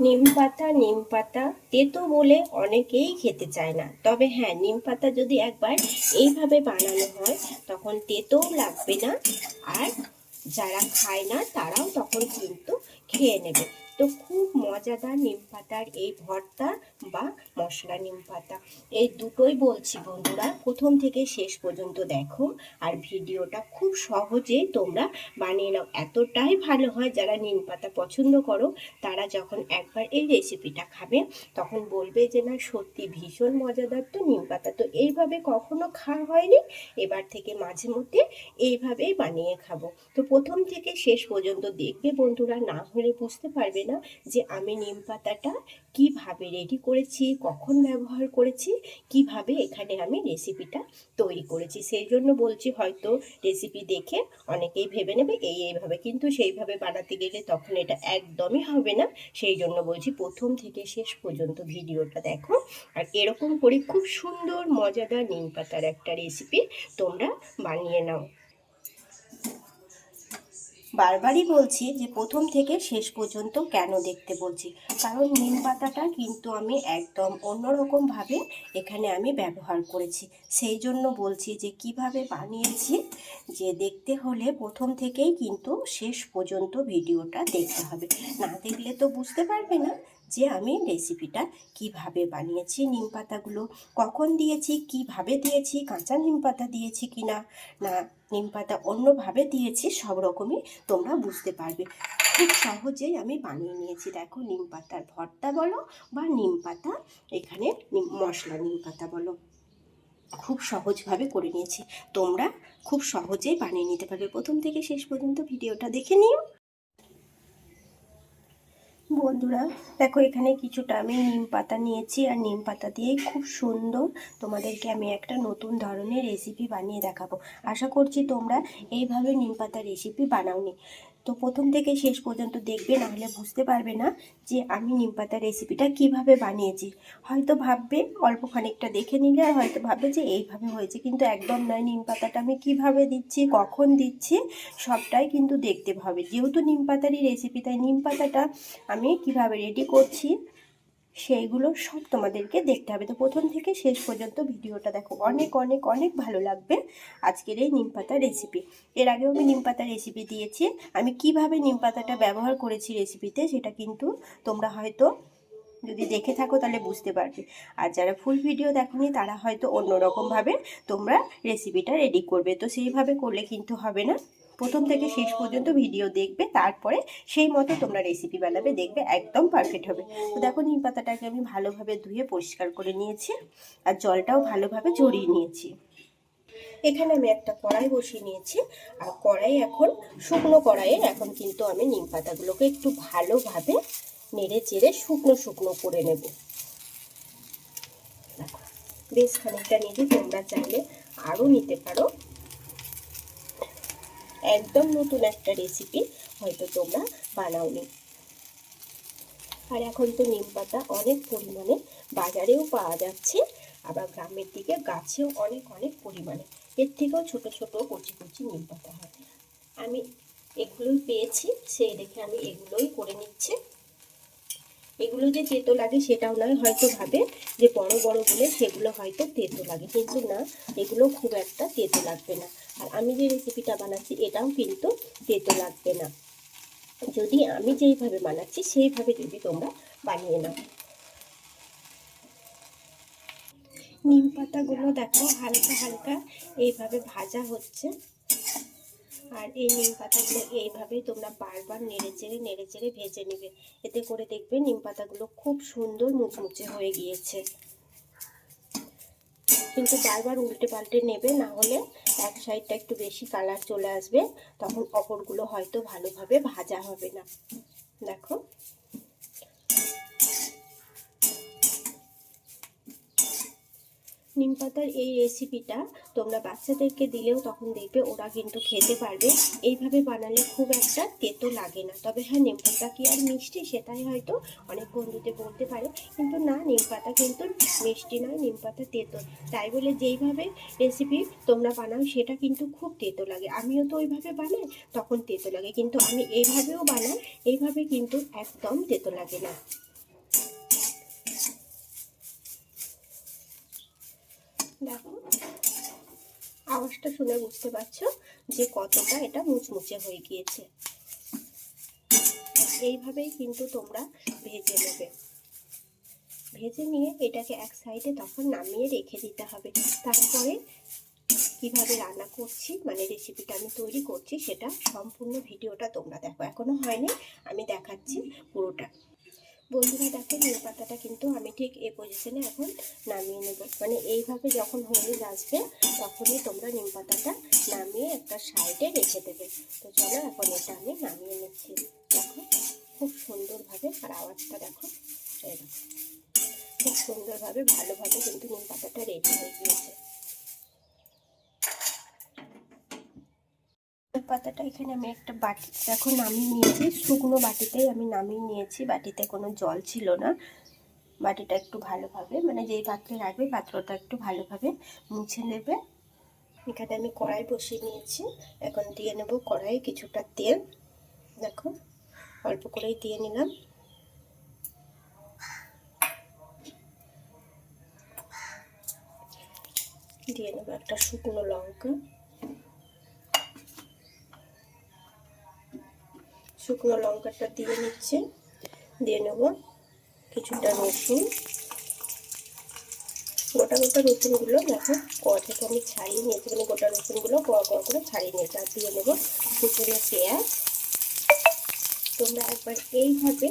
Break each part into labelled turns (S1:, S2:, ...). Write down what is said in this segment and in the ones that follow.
S1: নিম পাতা নিম পাতা তেতো বলে অনেকেই খেতে চায় না। তবে হ্যাঁ নিম পাতা যদি একবার এইভাবে বানানো হয়, তখন তেতোও লাগবে না। আর যারা খায় না, তারাও তখন কিন্তু খেয়ে নেবে। তো খুব মজাদার নিম পাতার এই ভর্তা বা মশলা নিম পাতা। এই দুটোই বলছি বন্ধুরা, প্রথম থেকে শেষ পর্যন্ত দেখো আর ভিডিওটা খুব সহজেই তোমরা বানিয়ে নাও। এতটাই ভালো হয় যারা নিম পাতা পছন্দ করো, তারা যখন একবার এই রেসিপিটা খাবে, তখন বলবে যে, না, সত্যি ভীষণ মজাদার তো নিম পাতা। তো এইভাবে কখনো খাওয়া হয়নি, এবার থেকে মাঝে মধ্যে এইভাবেই বানিয়ে খাব। তো প্রথম থেকে শেষ পর্যন্ত দেখবে বন্ধুরা, না হলে বুঝতে পারবে না যে আমি নিম পাতাটা কীভাবে রেডি করেছি, কখন ব্যবহার করেছি, কীভাবে এখানে আমি রেসিপিটা তৈরি করেছি। সেই জন্য বলছি হয়তো রেসিপি দেখে অনেকেই ভেবে নেবে, এই এইভাবে কিন্তু সেইভাবে বানাতে গেলে তখন এটা একদমই হবে না। সেই জন্য বলছি প্রথম থেকে শেষ পর্যন্ত ভিডিওটা দেখো। আর এরকম করে খুব সুন্দর, মজাদার নিম পাতার একটা রেসিপি তোমরা বানিয়ে নাও। বারবারই বলছি যে প্রথম থেকে শেষ পর্যন্ত কেন দেখতে বলছি? কারণ নিম পাতাটা কিন্তু আমি একদম অন্যরকমভাবে এখানে আমি ব্যবহার করেছি। সেই জন্য বলছি যে কীভাবে বানিয়েছি যে দেখতে হলে প্রথম থেকেই কিন্তু শেষ পর্যন্ত ভিডিওটা দেখতে হবে। না দেখলে তো বুঝতে পারবে না যে আমি রেসিপিটা কীভাবে বানিয়েছি, নিম পাতাগুলো কখন দিয়েছি, কীভাবে দিয়েছি, কাঁচা নিম পাতা দিয়েছি কি না না নিম পাতা অন্যভাবে দিয়েছি, সব রকমই তোমরা বুঝতে পারবে। খুব সহজেই আমি বানিয়ে নিয়েছি। দেখো, নিম পাতার ভর্তা বলো বা নিম পাতা, এখানে মশলা নিম পাতা বলো। খুব সহজভাবে করে নিয়েছি। তোমরা খুব সহজেই বানিয়ে নিতে পারবে। প্রথম থেকে শেষ পর্যন্ত ভিডিওটা দেখে নিও। বন্ধুরা, দেখো এখানে কিছুটা আমি নিম পাতা নিয়েছি। আর নিম পাতা দিয়ে খুব সুন্দর তোমাদেরকে আমি একটা নতুন ধরনের রেসিপি বানিয়ে দেখাবো। আশা করছি তোমরা এইভাবে নিম পাতা রেসিপি বানাওনি। তো প্রথম থেকে শেষ পর্যন্ত দেখবে, নাহলে বুঝতে পারবে না যে আমি নিম পাতা রেসিপিটা কীভাবে বানিয়েছি। হয়তো ভাববে, অল্প খানিকটা দেখে নিলে আর হয়তো ভাববে যে এইভাবে হয়েছে, কিন্তু একদম নয় নিম পাতাটা আমি কীভাবে দিচ্ছি, কখন দিচ্ছি, সবটাই কিন্তু দেখতে হবে। যেহেতু নিম পাতারই রেসিপি তাই নিম পাতাটা আমি কীভাবে রেডি করছি সেইগুলো সব তোমাদেরকে দেখতে হবে। তো প্রথম থেকে শেষ পর্যন্ত ভিডিওটা দেখো। অনেক অনেক অনেক ভালো লাগবে আজকের এই নিম পাতা রেসিপি এর আগেও আমি নিম পাতা রেসিপি দিয়েছি। আমি কীভাবে নিম পাতাটা ব্যবহার করেছি রেসিপিতে সেটা কিন্তু তোমরা হয়তো যদি দেখে থাকো তাহলে বুঝতে পারবে। আর যারা ফুল ভিডিও দেখোনি তারা হয়তো অন্যরকমভাবে তোমরা রেসিপিটা রেডি করবে। তো সেইভাবে করলে কিন্তু হবে না। প্রথম থেকে শেষ পর্যন্ত ভিডিও দেখবে, তারপরে সেই মতো তোমরা রেসিপি বানাবে, দেখবে একদম পারফেক্ট হবে। তো দেখো নিম পাতাটাকে আমি ভালোভাবে ধুয়ে পরিষ্কার করে নিয়েছি, আর জলটাও ভালোভাবে ঝরিয়ে নিয়েছি। এখানে আমি একটা কড়াই বসিয়ে নিয়েছি, আর কড়াই এখন শুকনো কড়াইয়ে এখন কিন্তু আমি নিম পাতাগুলোকে একটু ভালোভাবে নেড়ে চেড়ে শুকনো শুকনো করে নেব। বেশ খানিকটা নিতে তোমরা চাইলে আরও নিতে পারো। একদম নতুন একটা রেসিপি হয়তো তোমরা বানাওনি। আর এখন তো নিম পাতা অনেক পরিমাণে বাজারেও পাওয়া যাচ্ছে, আবার গ্রামের দিকে গাছেও অনেক অনেক পরিমাণে। এর থেকেও ছোট ছোট, কচি কচি নিম পাতা হয়। আমি এগুলোই পেয়েছি, সেই দেখে আমি এগুলোই করে নিচ্ছি। এগুলো যে তেতো লাগে সেটাও নয়, হয়তো ভাবে যে বড় বড় বলে সেগুলো হয়তো তেতো লাগে, কিন্তু না, এগুলো খুব একটা তেতো লাগবে না। আর আমি যে রেসিপিটা বানাচ্ছি, এটাও কিন্তু তেতো লাগবে না। যদি আমি যেইভাবে বানাচ্ছি, সেইভাবে যদি তোমরা বানিয়ে নাও। নিম পাতাগুলো দেখো, হালকা হালকা এইভাবে ভাজা হচ্ছে। আর এই নিম পাতাগুলো এইভাবেই তোমরা বারবার নেড়ে চেড়ে নেড়ে চেড়ে ভেজে নেবে। এতে করে দেখবে নিম পাতাগুলো খুব সুন্দর মুচমুচে হয়ে গিয়েছে। কিন্তু বারবার উল্টে পাল্টে নেবে, না হলে এক সাইডটা একটু বেশি কালার চলে আসবে, তখন অপরগুলো হয়তো ভালোভাবে ভাজা হবে না। দেখো। নিম পাতার এই রেসিপিটা তোমরা বাচ্চাদেরকে দিলেও তখন দেখবে ওরা কিন্তু খেতে পারবে। এইভাবে বানালে খুব একটা তেতো লাগে না। তবে হ্যাঁ নিম পাতা কি আর মিষ্টি? সেটাই হয়তো অনেক বন্ধুতে বলতে পারে। কিন্তু না, নিম পাতা কিন্তু মিষ্টি নয়, নিম পাতা তেতো। তাই বলে যেইভাবে রেসিপি তোমরা বানাও, সেটা কিন্তু খুব তেতো লাগে। আমিও তো ওইভাবে বানাই, তখন তেতো লাগে। কিন্তু আমি এইভাবেও বানাই, এইভাবে কিন্তু একদম তেতো লাগে না। দেখো। আওয়াজটা শুনে বুঝতে পারছ যে কতটা এটা মুচমুচে হয়ে গিয়েছে। এইভাবেই কিন্তু তোমরা ভেজে নেবে। ভেজে নিয়ে এটাকে এক সাইডে তখন নামিয়ে রেখে দিতে হবে। তারপরে কীভাবে রান্না করছি মানে রেসিপিটা আমি তৈরি করছি, সেটা সম্পূর্ণ ভিডিওটা তোমরা দেখো। এখনও হয়নি, আমি দেখাচ্ছি পুরোটা। বন্ধুরা দেখো নিম পাতাটা কিন্তু আমি ঠিক এই পজিশনে এখন নামিয়ে নেব। মানে এইভাবে যখন হয়ে আসবে, তখনই তোমরা নিম পাতাটা নামিয়ে একটা সাইডে রেখে দেবে। তো চলো এখন এটা আমি নামিয়ে নিচ্ছি। দেখো, খুব সুন্দরভাবে, আর আওয়াজটা দেখো দেখো খুব সুন্দরভাবে, ভালোভাবে কিন্তু নিম পাতাটা রেডি হয়ে গিয়েছে। পাতাটা এখানে আমি একটা বাটি দেখো নামিয়ে নিয়েছি। শুকনো বাটিতেই আমি নামিয়ে নিয়েছি। বাটিতে কোনো জল ছিল না। বাটিটা একটু ভালোভাবে মানে যেই পাত্রে রাখবে পাত্রটা একটু ভালোভাবে মুছে নেবে। এখানে আমি কড়াই বসিয়ে নিয়েছি। এখন দিয়ে নেব কড়াই কিছুটা তেল। দেখো, অল্প করেই দিয়ে নিলাম। দিয়ে নেব একটা শুকনো লঙ্কা। শুকনো লঙ্কাটা দিয়ে নিচ্ছে। দিয়ে নেব কিছুটা রসুন। গোটা গোটা রসুনগুলো দেখো কড়া থেকে আমি ছাড়িয়ে নিয়েছি মানে গোটা রসুনগুলো কড়া কড়া করে ছাড়িয়ে নিয়েছি। আর দিয়ে নেব কুচুনো পেঁয়াজ। তোমরা একবার এইভাবে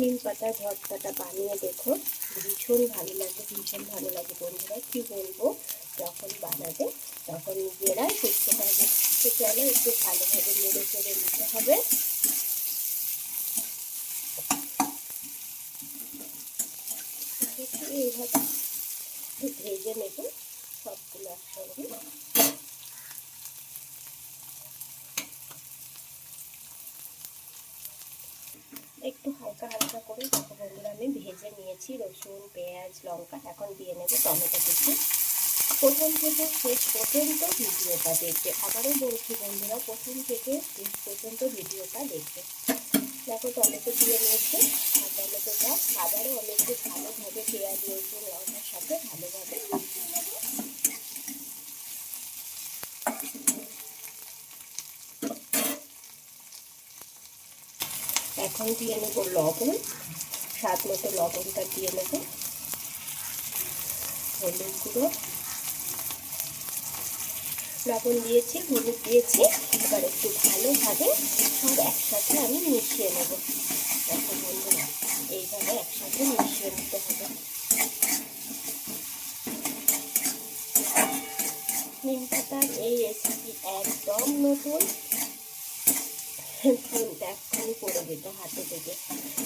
S1: নিম পাতার ভর্তাটা বানিয়ে দেখো। ভীষণ ভালো লাগে, ভীষণ ভালো লাগে বন্ধুরা। কি বলব? যখন বানাবে তখন নিজেরাই বুঝতে পারবে তো চলো, একটু ভালোভাবে নেড়ে চেড়ে নিতে হবে। এইভাবে ভেজে নেব সবগুলো একসঙ্গে। একটু হালকা হালকা করে, দেখো বন্ধুরা, আমি ভেজে নিয়েছি রসুন, পেঁয়াজ, লঙ্কা। এখন দিয়ে নেব টমেটো কুচি। প্রথম থেকে শেষ পর্যন্ত ভিডিওটা দেখবে। আবারও বলছি বন্ধুরা, প্রথম থেকে শেষ পর্যন্ত ভিডিওটা দেখবে। দেখো টমেটো দিয়ে নিয়েছে, আর টমেটোটা আবারও একটু ভালোভাবে পেঁয়াজ রসুন লঙ্কার সাথে ভালোভাবে এখন দিয়ে নেব লবণ, স্বাদ মতো লবণটা দিয়ে নেব। হলুদ গুঁড়ো লবণ দিয়েছি, হলুদ দিয়েছি। এবার একটু ভালোভাবে সব একসাথে আমি মিশিয়ে নেব। দেখো বন্ধুরা, এইভাবে একসাথে মিশিয়ে নিতে হবে। নিম পাতার এই রেসিপি একদম নতুন। এক্ষুনি পড়ে যেত হাতে থেকে।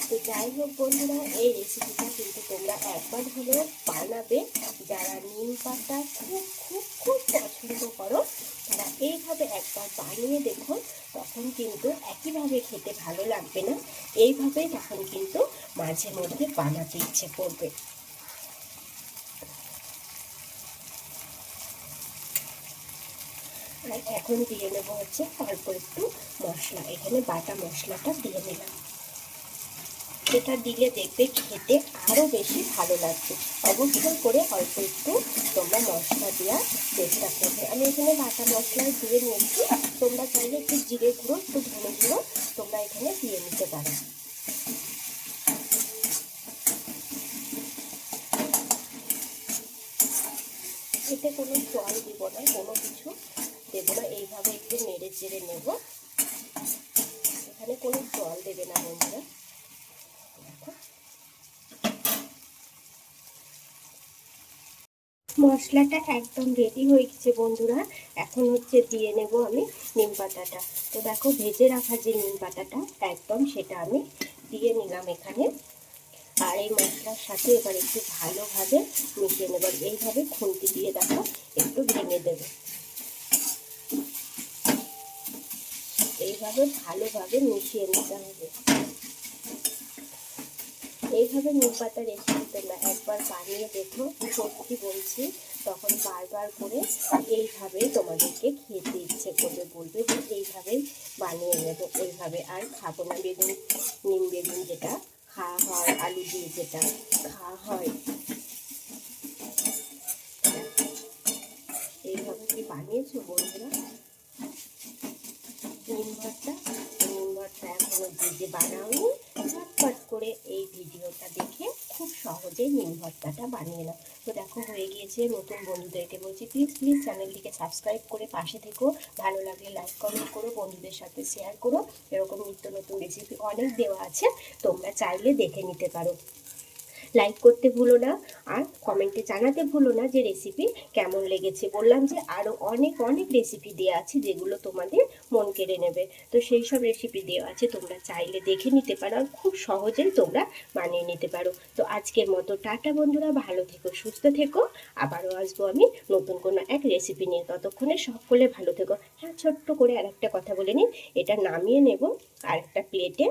S1: তো যাই হোক বন্ধুরা, এই রেসিপিটা কিন্তু তোমরা একবার হলেও বানাবে। যারা নিম পাতা খুব খুব খুব পছন্দ করো, তারা এইভাবে একবার বানিয়ে দেখো, তখন কিন্তু একইভাবে খেতে ভালো লাগবে না। এইভাবে তখন কিন্তু মাঝে মধ্যে বানাতে ইচ্ছে করবে। আর এখন দিয়ে নেব হচ্ছে অল্প একটু মশলা। এখানে বাটা মশলাটা দিয়ে নিলাম। সেটা দিলে দেখবে খেতে আরও বেশি ভালো লাগবে। অবশ্যই করে অল্প একটু তোমরা মশলা দেওয়ার চেষ্টা করবে। আমি এখানে বাটা মশলা দিয়ে নিয়েছি তোমরা চাইলে একটু জিরে গুঁড়ো, একটু ধনে গুঁড়ো তোমরা এখানে দিয়ে নিতে পারো। এতে কোনো জল দিব না। দেবো না এইভাবে একটু নেড়ে চেড়ে নেব। এখানে কোনো জল দেবে না বন্ধুরা। মশলাটা একদম রেডি হয়ে গেছে বন্ধুরা। এখন হচ্ছে দিয়ে নেব আমি নিম পাতাটা। তো দেখো, ভেজে রাখা যে নিম পাতাটা, একদম সেটা আমি দিয়ে নিলাম এখানে। আর এই মশলার সাথে এবার একটু ভালোভাবে মিশিয়ে নেব। এইভাবে খুন্তি দিয়ে দেখো, একটু ভেঙে দেবে। এইভাবে ভালোভাবে মিশিয়ে নিতে হবে। এইভাবে নিম পাতা রেসিপি তোমরা একবার বানিয়ে দেখো। সত্যি বলছি, তখন বারবার করে এইভাবে তোমাদেরকে খেতে ইচ্ছে করবে, বলবে যে এইভাবে বানিয়ে নেব, এইভাবে আর খাব না। বেগুন, নিম বেগুন যেটা, খাওয়া হয়, আলু দিয়ে যেটা, খাওয়া হয়। এইভাবে কি বানিয়েছো বন্ধুরা নিম ভর্তা নিম ভর্তা যে বানাওনি ঝটপট করে এই ভিডিওটা দেখে খুব সহজেই নিম ভর্তাটা বানিয়ে নাও। তো দেখো, হয়ে গিয়েছে নতুন বন্ধুদেরকে বলছি, প্লিজ প্লিজ চ্যানেলটিকে সাবস্ক্রাইব করে পাশে থেকো। ভালো লাগলে লাইক, কমেন্ট করো, বন্ধুদের সাথে শেয়ার করো। এরকম নিত্য নতুন রেসিপি অনেক দেওয়া আছে, তোমরা চাইলে দেখে নিতে পারো। লাইক করতে ভুলো না। আর কমেন্টে জানাতে ভুলো না যে রেসিপি কেমন লেগেছে। বললাম যে আরও অনেক অনেক রেসিপি দেওয়া আছে যেগুলো তোমাদের মন কেড়ে নেবে। তো সেই সব রেসিপি দেওয়া আছে তোমরা চাইলে দেখে নিতে পারো আর খুব সহজেই তোমরা বানিয়ে নিতে পারো। তো আজকের মতো টাটা বন্ধুরা, ভালো থেকো, সুস্থ থেকো। আবারও আসব আমি নতুন কোনো এক রেসিপি নিয়ে। ততক্ষণে সকলে ভালো থেকো। হ্যাঁ ছোট্ট করে আর একটা কথা বলে নিই। এটা নামিয়ে নেব আর একটা প্লেটে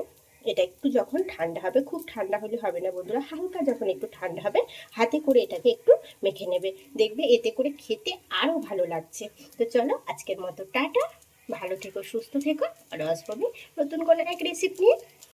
S1: এটা একটু যখন ঠান্ডা হবে, খুব ঠান্ডা হলে হবে না বন্ধুরা, হালকা যখন একটু ঠান্ডা হবে, হাতে করে এটাকে একটু মেখে নেবে। দেখবে এতে করে খেতে আরও ভালো লাগছে। তো চলো আজকের মতো টাটা, ভালো থেকো, সুস্থ থেকো, আর আসব নতুন কোনো এক রেসিপি নিয়ে।